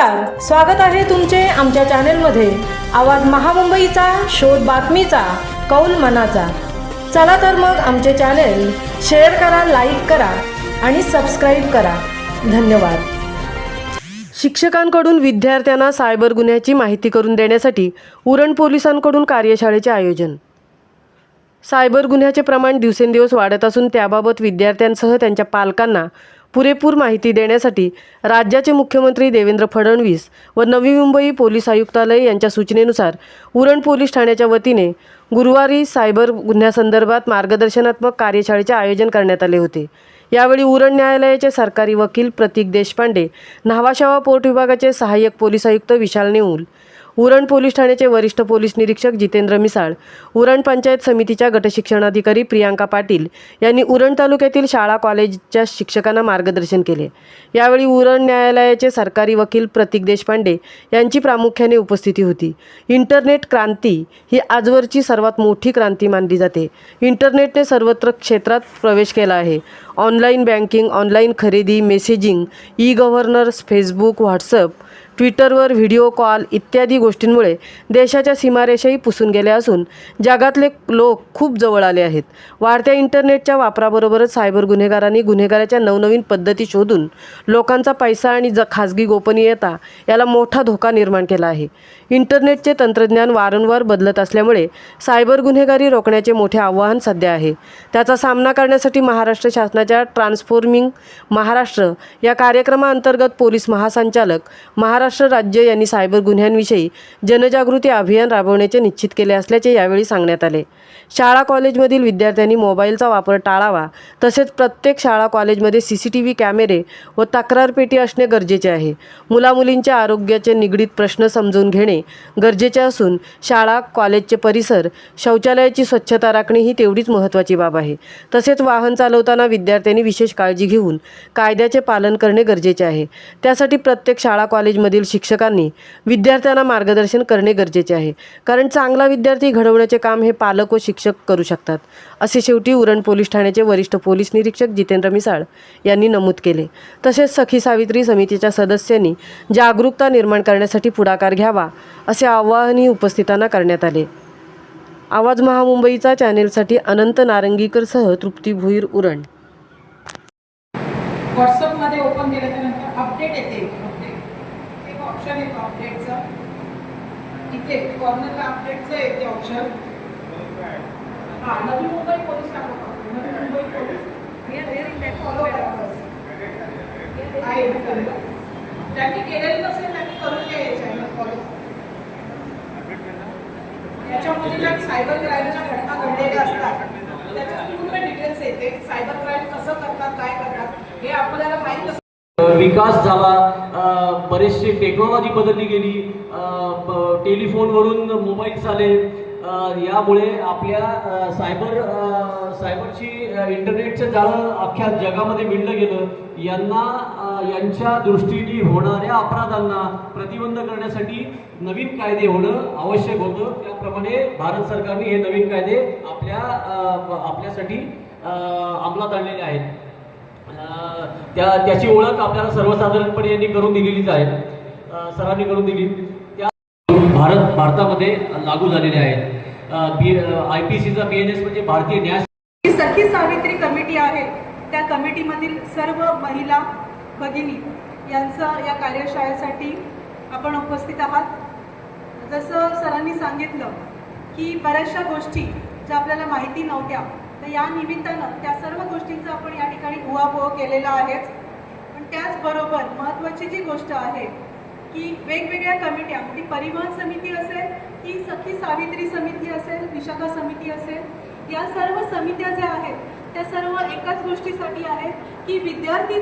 नमस्कार स्वागत आहे तुमचे आमच्या चॅनेलमध्ये. आवाज महामुंबईचा शोध बातमीचा कौल मनाचा. चला तर मग आमचे चॅनेल शेअर करा लाईक करा आणि सबस्क्राईब करा. धन्यवाद. शिक्षकांकडून विद्यार्थ्यांना सायबर गुन्ह्याची माहिती करून देण्यासाठी उरण पोलिसांकडून कार्यशाळेचे आयोजन. सायबर गुन्ह्याचे प्रमाण दिवसेंदिवस वाढत असून त्याबाबत विद्यार्थ्यांसह त्यांच्या पालकांना पुरेपूर माहिती देण्यासाठी राज्याचे मुख्यमंत्री देवेंद्र फडणवीस व नवी मुंबई पोलीस आयुक्तालय यांच्या सूचनेनुसार उरण पोलीस ठाण्याच्या वतीने गुरुवारी सायबर गुन्ह्यासंदर्भात मार्गदर्शनात्मक कार्यशाळेचे आयोजन करण्यात आले होते. यावेळी उरण न्यायालयाचे सरकारी वकील प्रतीक देशपांडे न्हावाशावा पोर्ट विभागाचे सहाय्यक पोलीस आयुक्त विशाल नेऊल उरण पोलीस ठाण्याचे वरिष्ठ पोलीस निरीक्षक जितेंद्र मिसाळ उरण पंचायत समितीच्या गटशिक्षणाधिकारी प्रियांका पाटील यांनी उरण तालुक्यातील शाळा कॉलेजच्या शिक्षकांना मार्गदर्शन केले. यावेळी उरण न्यायालयाचे सरकारी वकील प्रतीक देशपांडे यांची प्रामुख्याने उपस्थिती होती. इंटरनेट क्रांती ही आजवरची सर्वात मोठी क्रांती मानली जाते. इंटरनेटने सर्वत्र क्षेत्रात प्रवेश केला आहे. ऑनलाईन बँकिंग ऑनलाईन खरेदी messaging e governance Facebook WhatsApp ट्विटरवर व्हिडिओ कॉल इत्यादी गोष्टींमुळे देशाच्या सीमारेषाही पुसून गेल्या असून जगातले लोक खूप जवळ आले आहेत. वाढत्या इंटरनेटच्या वापराबरोबरच सायबर गुन्हेगारांनी गुन्हेगाराच्या नवनवीन पद्धती शोधून लोकांचा पैसा आणि ज खाजगी गोपनीयता याला मोठा धोका निर्माण केला आहे. इंटरनेटचे तंत्रज्ञान वारंवार बदलत असल्यामुळे सायबर गुन्हेगारी रोखण्याचे मोठे आव्हान सध्या आहे. त्याचा सामना करण्यासाठी महाराष्ट्र शासनाच्या ट्रान्सफॉर्मिंग महाराष्ट्र या कार्यक्रमाअंतर्गत पोलीस महासंचालक महाराष्ट्र महाराष्ट्र राज्य यांनी सायबर गुन्ह्यांविषयी जनजागृती अभियान राबवण्याचे निश्चित केले असल्याचे यावेळी सांगण्यात आले. शाळा कॉलेजमधील विद्यार्थ्यांनी मोबाईलचा वापर टाळावा तसेच प्रत्येक शाळा कॉलेजमध्ये सी सी टी व्ही कॅमेरे व तक्रारपेटी असणे गरजेचे आहे. मुलामुलींच्या आरोग्याचे निगडीत प्रश्न समजून घेणे गरजेचे असून शाळा कॉलेजचे परिसर शौचालयाची स्वच्छता राखणे ही तेवढीच महत्त्वाची बाब आहे. तसेच वाहन चालवताना विद्यार्थ्यांनी विशेष काळजी घेऊन कायद्याचे पालन करणे गरजेचे आहे. त्यासाठी प्रत्येक शाळा कॉलेजमधील शिक्षकांनी विद्यार्थ्यांना मार्गदर्शन करणे गरजेचे आहे. कारण चांगला विद्यार्थी घडवण्याचे काम हे पालक व शिक्षक करू शकतात. असे शेवटी उरण पोलीस ठाण्याचे वरिष्ठ पोलीस निरीक्षक जितेंद्र मिसाळ यांनी नमूद केले. तसेच सखी सावित्री समितीच्या सदस्यांनी जागरूकता निर्माण करण्यासाठी पुढाकार घ्यावा असे आवाहनही उपस्थितांना करण्यात आले. आवाज महामुंबईचा चॅनेलसाठी अनंत नारंगीकरसह तृप्ती भुईर उरण. व्हॉट्सअपमध्ये ओपन केल्याच्यानंतर अपडेट येते. ऑप्शन येतो अपडेटचं इथे कॉर्नरला अपडेटचं येते ऑप्शन हा नवी मुंबई पोलीस टाकतो नवी मुंबई पोलीस. आहे इथे. ज्यांनी केलेलं नसेल त्यांनी करून घ्या फॉलो याच्यामध्ये ज्या सायबर क्राईमच्या घटना घडलेल्या असतात त्याच्यात पूर्ण डिटेल्स येते. सायबर क्राईम कसं करतात काय करतात हे आपल्याला माहीत विकास झाला. बरेचसे टेक्नॉलॉजी बदलली गेली. टेलिफोनवरून मोबाईल आले यामुळे आपल्या सायबर सायबरची इंटरनेटचं जाळं अख्ख्या जगामध्ये विणलं गेलं. यांना यांच्या दृष्टीने होणाऱ्या अपराधांना प्रतिबंध करण्यासाठी नवीन कायदे होणं आवश्यक होतं. त्याप्रमाणे भारत सरकारने हे नवीन कायदे आपल्या आपल्यासाठी अंमलात आणलेले आहेत. त्या त्याची ओळख आपल्याला सर्वसाधारणपणे यांनी करून दिलेलीच आहे. सरांनी करून दिली. त्या भारत भारतामध्ये लागू झालेले आहेत. बी आय पी सीचा बी एन एस म्हणजे भारतीय न्याय ही सखी सावित्री कमिटी आहे. त्या कमिटीमधील सर्व महिला भगिनी यांचं या कार्यशाळेसाठी आपण उपस्थित आहात. जसं सरांनी सांगितलं की बऱ्याचशा गोष्टी ज्या आपल्याला माहिती नव्हत्या या निमित्तानं त्या सर्व गोष्टींचा आपण या ठिकाणी उहापोह केलेला आहेच. पण त्याचबरोबर महत्त्वाची जी गोष्ट आहे की वेगवेगळ्या कमिट्या ती परिवहन समिती असेल की सखी सावित्री समिती असेल विशाखा समिती असेल या सर्व समित्या ज्या आहेत त्या सर्व एकाच गोष्टीसाठी आहेत की विद्यार्थी